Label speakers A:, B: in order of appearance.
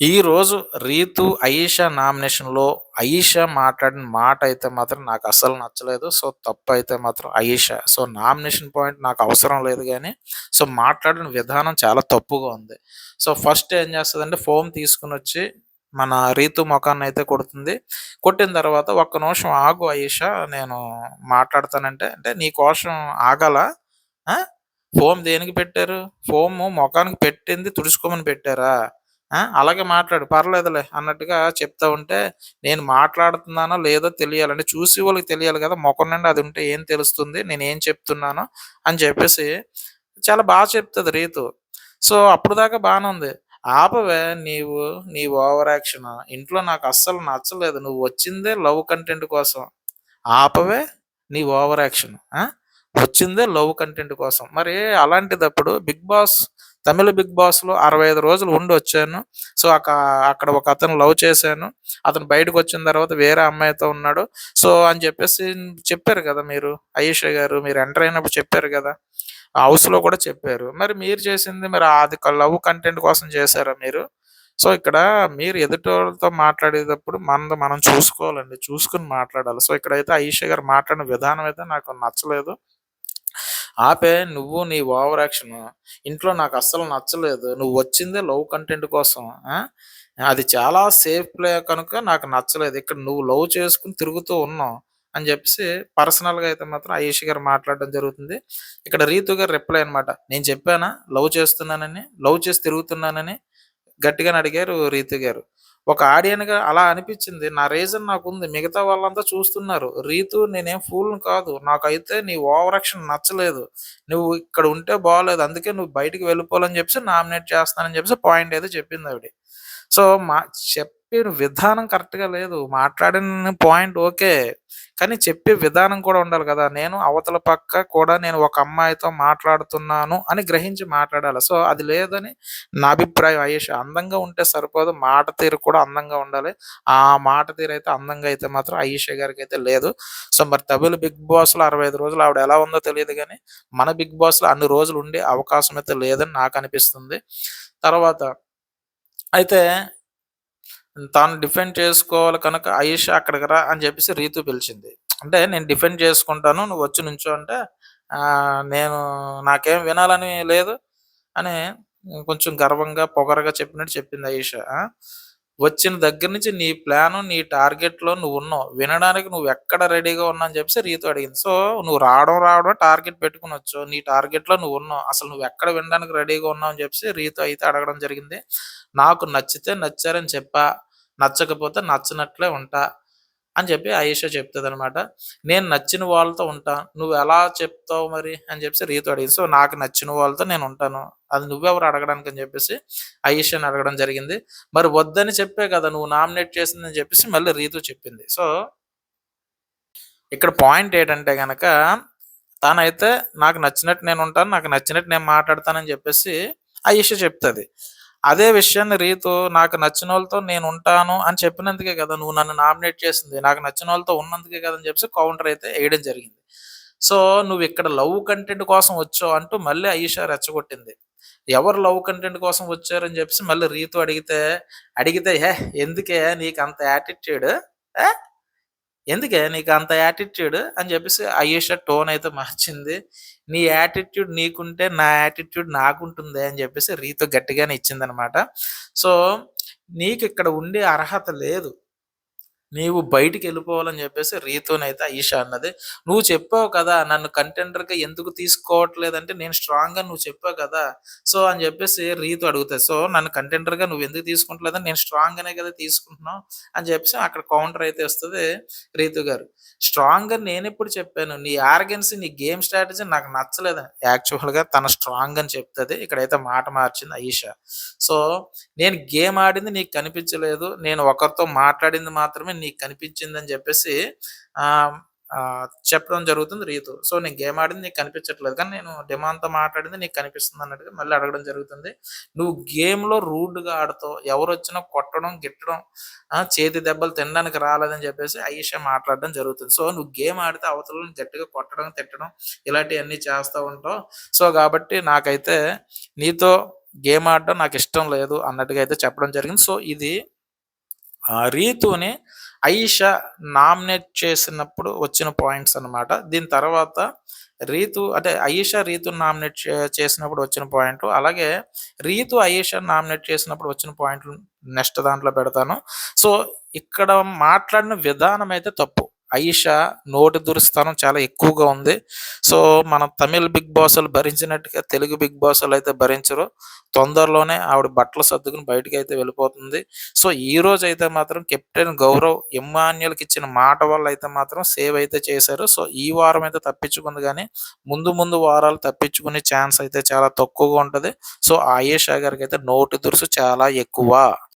A: ఈరోజు 'రీతు అయీషా' నామినేషన్‌లో అయీషా మాట్లాడిన మాట అయితే మాత్రం నాకు అస్సలు నచ్చలేదు. సో, తప్పు అయితే మాత్రం అయీషా. సో, నామినేషన్ పాయింట్ నాకు అవసరం లేదు కానీ సో, మాట్లాడిన విధానం చాలా తప్పుగా ఉంది. సో, ఫస్ట్ ఏం చేస్తుందంటే ఫోమ్ తీసుకుని తీసుకొనొచ్చి మన రీతు మొఖాన్నయితే కొడుతుంది. కొట్టిన తర్వాత "ఒక్క నిమిషం ఆగు అయీషా నేను మాట్లాడతానంటే" అంటే "నీ కోసం ఆగాలా? ఫోమ్ దేనికి పెట్టారు? ఫోము ముఖానికి పెట్టింది తుడుచుకోమని పెట్టారా? అలాగే మాట్లాడు పర్లేదులే" అన్నట్టుగా చెప్తా ఉంటే నేను మాట్లాడుతున్నానో లేదో తెలియాలి. అంటే చూసే వాళ్ళకి తెలియాలి కదా! మొఖం నుండి అది ఉంటే ఏం తెలుస్తుంది? నేను ఏం చెప్తున్నానో అని చెప్పేసి చాలా బాగా చెప్తుంది రీతు. సో, అప్పుడు దాకా బాగానే ఉంది. ఆపవే నీవు నీ ఓవర్ యాక్షన్. ఇంట్లో నాకు అస్సలు నచ్చలేదు. నువ్వు వచ్చిందే లవ్ కంటెంట్ కోసం. ఆపవే నీ ఓవర్ యాక్షన్. వచ్చిందే లవ్ కంటెంట్ కోసం. మరి అలాంటిదప్పుడు 'బిగ్ బాస్' తమిళ 'బిగ్ బాస్‌లో' 65 రోజులు ఉండి వచ్చాను సో, అక్కడ అక్కడ ఒకతను లవ్ చేశాను. అతను బయటకు వచ్చిన తర్వాత వేరే అమ్మాయితో ఉన్నాడు. సో, అని చెప్పేసి చెప్పారు కదా మీరు. అయీషా గారు మీరు ఎంటర్ అయినప్పుడు చెప్పారు కదా! హౌస్‌లో కూడా చెప్పారు. మరి మీరు చేసింది మరి అది లవ్ కంటెంట్ కోసం చేశారా మీరు? సో, ఇక్కడ మీరు ఎదుటోళ్ళతో మాట్లాడేటప్పుడు మనది మనం చూసుకోవాలండి. చూసుకుని మాట్లాడాలి. సో, ఇక్కడైతే అయీషా గారు మాట్లాడిన విధానం అయితే నాకు నచ్చలేదు. ఆపే నువ్వు నీ ఓవర్ యాక్షన్. ఇంట్లో నాకు అస్సలు నచ్చలేదు. నువ్వు వచ్చిందే లవ్ కంటెంట్ కోసం. అది చాలా సేఫ్ ప్లే కనుక నాకు నచ్చలేదు. ఇక్కడ నువ్వు లవ్ చేసుకుని తిరుగుతూ ఉన్నావు అని చెప్పేసి పర్సనల్‌గా అయితే మాత్రం ఆయుష్ గారు మాట్లాడడం జరుగుతుంది. ఇక్కడ రీతు గారు రిప్లై అనమాట. నేను చెప్పానా లవ్ చేస్తున్నానని? లవ్ చేసి తిరుగుతున్నానని గట్టిగానే అడిగారు రీతు గారు. ఒక ఆడియన్‌గా అలా అనిపించింది. నా రీజన్ నాకుంది. మిగతా వాళ్ళంతా చూస్తున్నారు. రీతు నేనేం ఫూల్‌ని కాదు. నాకైతే నీ ఓవర్ యాక్షన్ నచ్చలేదు. నువ్వు ఇక్కడ ఉంటే బాగోలేదు అందుకే నువ్వు బయటికి వెళ్ళిపోవాలని చెప్పేసి నామినేట్ చేస్తానని చెప్పేసి పాయింట్ అయితే చెప్పిందావిడ. సో, మా చెప్ చెప్పిన విధానం కరెక్ట్‌గా లేదు. మాట్లాడిన పాయింట్ ఓకే. కానీ చెప్పే విధానం కూడా ఉండాలి కదా! నేను అవతల పక్క కూడా నేను ఒక అమ్మాయితో మాట్లాడుతున్నాను అని గ్రహించి మాట్లాడాలి. సో, అది లేదని నా అభిప్రాయం అయ్యేష్ అందంగా ఉంటే సరిపోదు. మాట తీరు కూడా అందంగా ఉండాలి. ఆ మాట తీరు అయితే అందంగా అయితే మాత్రం అయేష గారికి అయితే లేదు. సో, మరి తమిళ 'బిగ్ బాస్‌లో' 65 రోజులు ఆవిడ ఎలా ఉందో తెలియదు కానీ మన 'బిగ్ బాస్‌లో' అన్ని రోజులు ఉండే అవకాశం అయితే లేదని నాకు అనిపిస్తుంది తర్వాత అయితే తాను డిఫెండ్ చేసుకోవాలి కనుక అయీషా అక్కడికి రా అని చెప్పేసి రీతు పిలిచింది. అంటే నేను డిఫెండ్ చేసుకుంటాను. నువ్వు వచ్చి నుంచో అంటే నేను నాకేం వినాలని లేదు అని కొంచెం గర్వంగా, పొగరుగా చెప్పినట్టు చెప్పింది ఆయుష వచ్చిన దగ్గర నుంచి నీ ప్లాను, నీ టార్గెట్‌లో నువ్వు ఉన్నావు వినడానికి నువ్వు ఎక్కడ రెడీగా ఉన్నావు అని చెప్పేసి రీతు అడిగింది. సో, నువ్వు రావడం రావడం టార్గెట్ పెట్టుకునొచ్చు నీ టార్గెట్‌లో నువ్వు ఉన్నావు అసలు నువ్వు ఎక్కడ వినడానికి రెడీగా ఉన్నావు అని చెప్పేసి రీతు అయితే అడగడం జరిగింది. నాకు నచ్చితే నచ్చారని చెప్పా. నచ్చకపోతే నచ్చినట్లే ఉంటా అని చెప్పి ఆయేష చెప్తుంది అనమాట నేను నచ్చిన వాళ్ళతో ఉంటా. ఎలా చెప్తావు మరి అని చెప్పేసి రీతు అడిగింది. సో, నాకు నచ్చిన వాళ్ళతో నేను ఉంటాను అది నువ్వెవరు అడగడానికి అని చెప్పేసి అయీషాని అడగడం జరిగింది. మరి వద్దని చెప్పే కదా నువ్వు నామినేట్ చేసిందని చెప్పేసి మళ్ళీ రీతు చెప్పింది. సో ఇక్కడ పాయింట్ ఏంటంటే కనుక తానైతే నాకు నచ్చినట్టు నేను ఉంటాను నాకు నచ్చినట్టు నేను మాట్లాడతానని చెప్పేసి ఆయేష చెప్తుంది అదే విషయాన్ని రీతు నాకు నచ్చిన వాళ్ళతో నేను ఉంటాను అని చెప్పినందుకే కదా నువ్వు నన్ను నామినేట్ చేసింది. నాకు నచ్చిన వాళ్ళతో ఉన్నందుకే కదా అని చెప్పేసి కౌంటర్ అయితే వేయడం జరిగింది. సో, నువ్వు ఇక్కడ లవ్ కంటెంట్ కోసం వచ్చావు అంటూ మళ్ళీ అయీషా రెచ్చగొట్టింది. ఎవరు లవ్ కంటెంట్ కోసం వచ్చారని చెప్పేసి మళ్ళీ రీతు అడిగితే, అడిగితే "హే! ఎందుకే నీకు అంత యాటిట్యూడ్? ఎందుకే నీకు అంత యాటిట్యూడ్" అని చెప్పేసి అయ్యేష టోన్ అయితే మార్చింది. నీ యాటిట్యూడ్ నీకుంటే నా యాటిట్యూడ్ నాకుంటుంది అని చెప్పేసి రీతో గట్టిగానే ఇచ్చిందనమాట. సో, నీకు ఇక్కడ ఉండే అర్హత లేదు. నీవు బయటికెళ్ళిపోవాలని చెప్పేసి రీతోనైతే ఈషా అన్నది. నువ్వు చెప్పావు కదా! నన్ను కంటెండర్‌గా ఎందుకు తీసుకోవట్లేదంటే నేను స్ట్రాంగ్గా నువ్వు చెప్పావు కదా! సో, అని చెప్పేసి రీతు అడుగుతాయి సో, నన్ను కంటెండర్‌గా నువ్వు ఎందుకు తీసుకుంటలేదని నేను స్ట్రాంగ్గానే కదా తీసుకుంటున్నావు అని చెప్పేసి అక్కడ కౌంటర్ అయితే వస్తుంది రీతు గారు. స్ట్రాంగ్గా నేను ఎప్పుడు చెప్పాను? నీ ఆర్గెన్స్ నీ గేమ్ స్ట్రాటజీ నాకు నచ్చలేదు యాక్చువల్‌గా తన స్ట్రాంగ్ అని చెప్తుంది ఇక్కడైతే మాట మార్చింది అయీషా. సో, నేను గేమ్ ఆడింది నీకు కనిపించలేదు. నేను ఒకరితో మాట్లాడింది మాత్రమే నీకు కనిపించిందని చెప్పేసి చెప్పడం జరుగుతుంది రీతు. సో, నేను గేమ్ ఆడింది నీకు కనిపించట్లేదు. కానీ నేను డిమాండ్‌తో మాట్లాడింది నీకు కనిపిస్తుంది అన్నట్టుగా మళ్ళీ అడగడం జరుగుతుంది. నువ్వు గేమ్‌లో రూడ్‌గా ఎవరు వచ్చినా కొట్టడం, గిట్టడం, ఆ! చేతి దెబ్బలు తినడానికి రాలేదని చెప్పేసి ఐషా మాట్లాడడం జరుగుతుంది. సో, నువ్వు గేమ్ ఆడితే అవతలను గట్టిగా కొట్టడం, తిట్టడం ఇలాంటివన్నీ చేస్తూ ఉంటావు. సో, కాబట్టి నాకైతే నీతో గేమ్ ఆడడం నాకు ఇష్టం లేదు అన్నట్టుగా అయితే చెప్పడం జరిగింది. సో, ఇది రీతుని అయీషా నామినేట్ చేసినప్పుడు వచ్చిన పాయింట్స్ అన్నమాట. దీని తర్వాత రీతు అంటే అయీషా రీతు నామినేట్ చేసినప్పుడు వచ్చిన పాయింట్ అలాగే రీతు అయీషాని నామినేట్ చేసినప్పుడు వచ్చిన పాయింట్లు నెక్స్ట్ దాంట్లో పెడతాను. సో, ఇక్కడ మాట్లాడిన విధానం అయితే తప్పు. ఐషా నోటి దురుస్తనం చాలా ఎక్కువగా ఉంది. సో, మన తమిళ్ బిగ్ బాసులు భరించినట్టుగా తెలుగు బిగ్ బాసోళ్ళైతే భరించరు. తొందరలోనే ఆవిడ బట్టలు సర్దుకుని అయితే వెళ్ళిపోతుంది. సో, ఈ రోజు అయితే మాత్రం కెప్టెన్ గౌరవ్ ఇమ్మాన్యుయల్‌కిచ్చిన మాట వల్ల అయితే మాత్రం సేవ్ అయితే చేశారు. సో, ఈ వారం అయితే తప్పించుకుంది కానీ ముందు ముందు వారాలు తప్పించుకునే ఛాన్స్ అయితే చాలా తక్కువగా ఉంటుంది సో, ఆయిషా గారికి అయితే నోటి దురుసు చాలా ఎక్కువ.